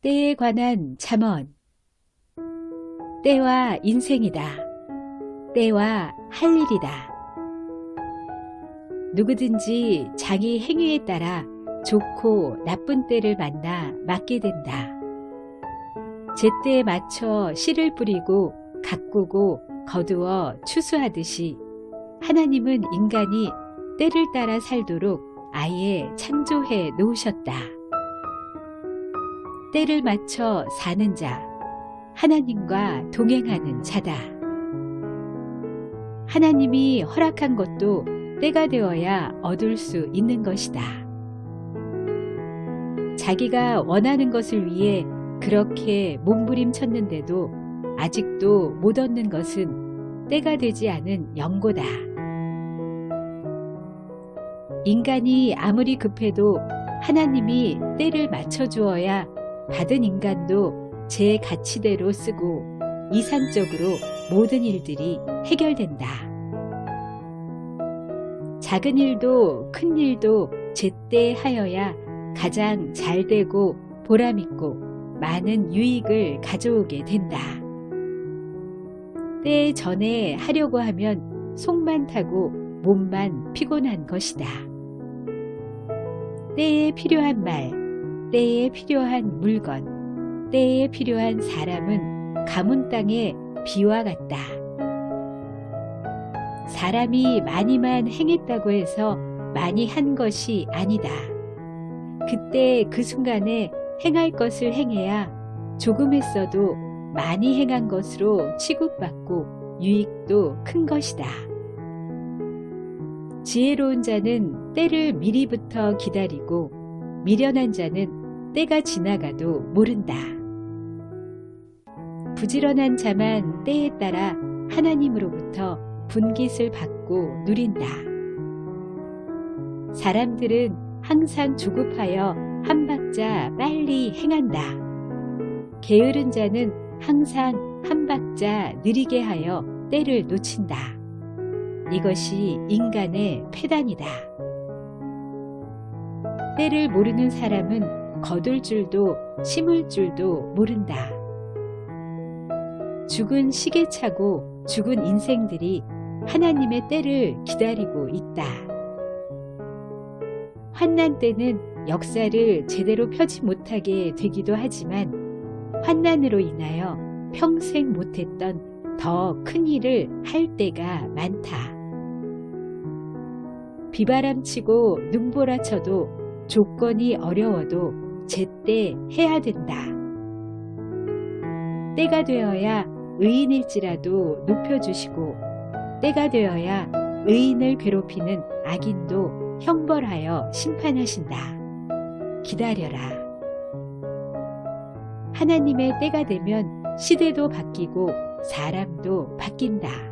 때에 관한 잠언 때와 인생이다. 때와 할 일이다. 누구든지 자기 행위에 따라 좋고 나쁜 때를 만나 맞게 된다. 제때에 맞춰 씨를 뿌리고 가꾸고 거두어 추수하듯이 하나님은 인간이 때를 따라 살도록 아예 창조해 놓으셨다. 때를 맞춰 사는 자, 하나님과 동행하는 자다. 하나님이 허락한 것도 때가 되어야 얻을 수 있는 것이다. 자기가 원하는 것을 위해 그렇게 몸부림쳤는데도 아직도 못 얻는 것은 때가 되지 않은 영고다. 인간이 아무리 급해도 하나님이 때를 맞춰주어야 받은 인간도 제 가치대로 쓰고 이산적으로 모든 일들이 해결된다. 작은 일도 큰 일도 제때 하여야 가장 잘 되고 보람있고 많은 유익을 가져오게 된다. 때 전에 하려고 하면 속만 타고 몸만 피곤한 것이다. 때에 필요한 말, 때에 필요한 물건, 때에 필요한 사람은 가문 땅의 비와 같다. 사람이 많이만 행했다고 해서 많이 한 것이 아니다. 그때 그 순간에 행할 것을 행해야 조금 했어도 많이 행한 것으로 취급받고 유익도 큰 것이다. 지혜로운 자는 때를 미리부터 기다리고 미련한 자는 때가 지나가도 모른다. 부지런한 자만 때에 따라 하나님으로부터 분깃을 받고 누린다. 사람들은 항상 조급하여 한 박자 빨리 행한다. 게으른 자는 항상 한 박자 느리게 하여 때를 놓친다. 이것이 인간의 패단이다. 때를 모르는 사람은 거둘 줄도 심을 줄도 모른다. 죽은 시계차고 죽은 인생들이 하나님의 때를 기다리고 있다. 환난 때는 역사를 제대로 펴지 못하게 되기도 하지만 환난으로 인하여 평생 못했던 더 큰 일을 할 때가 많다. 비바람치고 눈보라쳐도 조건이 어려워도 제 때 해야 된다. 때가 되어야 의인일지라도 높여주시고 때가 되어야 의인을 괴롭히는 악인도 형벌하여 심판하신다. 기다려라. 하나님의 때가 되면 시대도 바뀌고 사람도 바뀐다.